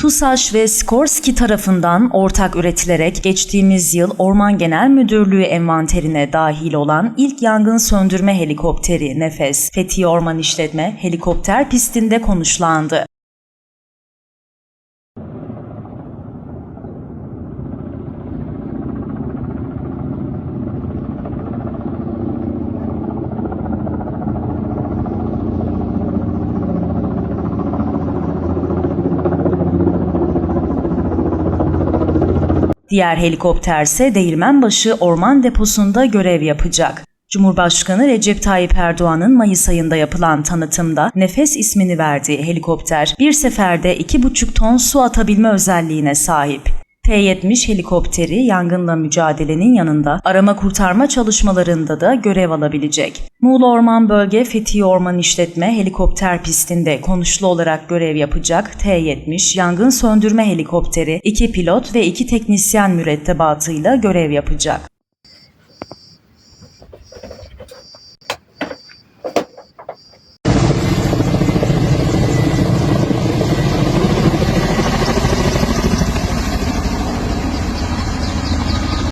TUSAŞ ve Skorsky tarafından ortak üretilerek geçtiğimiz yıl Orman Genel Müdürlüğü envanterine dahil olan ilk yangın söndürme helikopteri Nefes, Fethiye Orman İşletme helikopter pistinde konuşlandı. Diğer helikopterse Değirmenbaşı Orman Deposu'nda görev yapacak. Cumhurbaşkanı Recep Tayyip Erdoğan'ın Mayıs ayında yapılan tanıtımda Nefes ismini verdiği helikopter bir seferde 2,5 ton su atabilme özelliğine sahip. T-70 helikopteri yangınla mücadelenin yanında arama kurtarma çalışmalarında da görev alabilecek. Muğla Orman Bölge Fethiye Orman İşletme helikopter pistinde konuşlu olarak görev yapacak T-70 yangın söndürme helikopteri 2 pilot ve 2 teknisyen mürettebatıyla görev yapacak.